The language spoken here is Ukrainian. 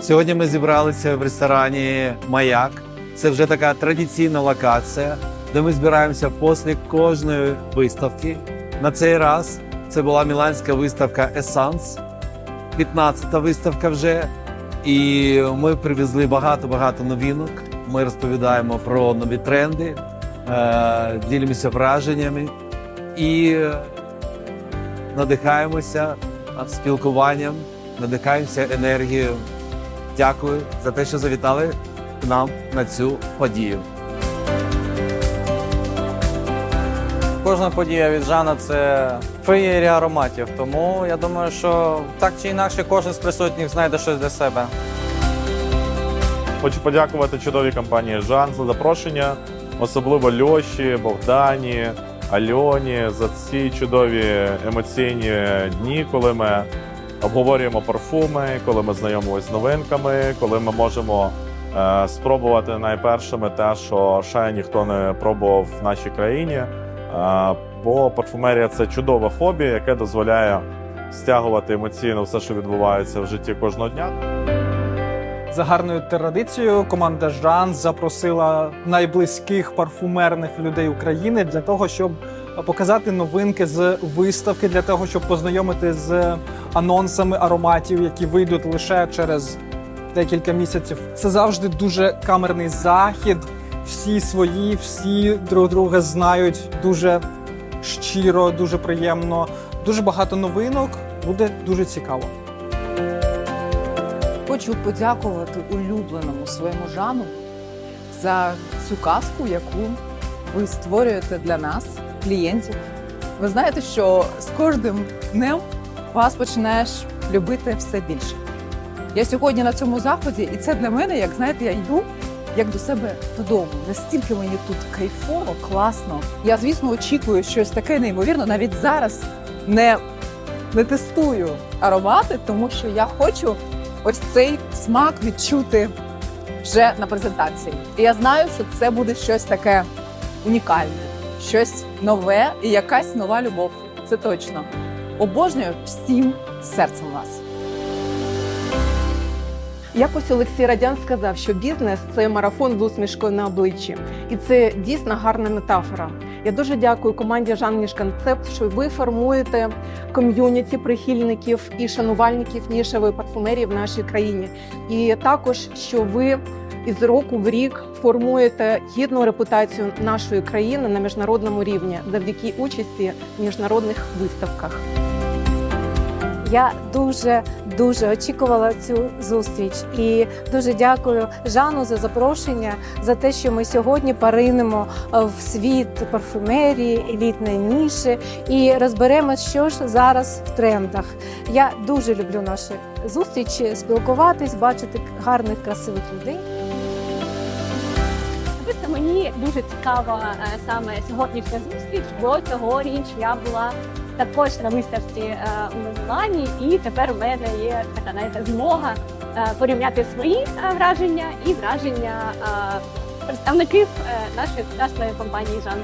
Сьогодні ми зібралися в ресторані Маяк. Це вже така традиційна локація, де ми збираємося після кожної виставки. На цей раз це була міланська виставка Essence, 15-та виставка вже. І ми привезли багато-багато новинок. Ми розповідаємо про нові тренди, е, ділимося враженнями і надихаємося спілкуванням, надихаємося енергією. Дякую за те, що завітали к нам на цю подію. Кожна подія від Жана це феєрія ароматів. Тому я думаю, що так чи інакше кожен з присутніх знайде щось для себе. Хочу подякувати чудовій компанії Жан за запрошення, особливо Льоші, Богдані, Альоні за ці чудові емоційні дні, коли ми обговорюємо парфуми, коли ми знайомимося з новинками, коли ми можемо е, спробувати найпершими те, що ще ніхто не пробував в нашій країні. Е, бо парфумерія це чудове хобі, яке дозволяє стягувати емоційно все, що відбувається в житті кожного дня. За гарною традицією команда Жан запросила найблизьких парфумерних людей України для того, щоб показати новинки з виставки, для того, щоб познайомити з анонсами ароматів, які вийдуть лише через декілька місяців. Це завжди дуже камерний захід. Всі свої, всі друг друга знають дуже щиро, дуже приємно. Дуже багато новинок. Буде дуже цікаво. Хочу подякувати улюбленому своєму Жану за цю казку, яку ви створюєте для нас, клієнтів. Ви знаєте, що з кожним днем вас починаєш любити все більше. Я сьогодні на цьому заході, і це для мене, як знаєте, я йду як до себе додому. Настільки мені тут кайфово, класно. Я, звісно, очікую щось таке неймовірне. Навіть зараз не, не тестую аромати, тому що я хочу ось цей смак відчути вже на презентації. І я знаю, що це буде щось таке унікальне, щось нове і якась нова любов. Це точно. Обожнюю всім серцем вас. Якось Олексій Радян сказав, що бізнес це марафон з усмішкою на обличчі, і це дійсно гарна метафора. Я дуже дякую команді Жанніш Концепт, що ви формуєте ком'юніті прихильників і шанувальників нішевої парфумерії в нашій країні. І також, що ви із року в рік формуєте гідну репутацію нашої країни на міжнародному рівні завдяки участі в міжнародних виставках. Я дуже дуже очікувала цю зустріч і дуже дякую Жану за запрошення за те, що ми сьогодні паринемо в світ парфумерії, елітної ніші і розберемо, що ж зараз в трендах. Я дуже люблю наші зустрічі, спілкуватись, бачити гарних, красивих людей. Особисто мені дуже цікава е, саме сьогоднішня зустріч, бо цьогоріч я була також на виставці е, у Мілані, і тепер у мене є така знаєте, змога е, порівняти свої враження і враження представників нашої прекрасної компанії Жан.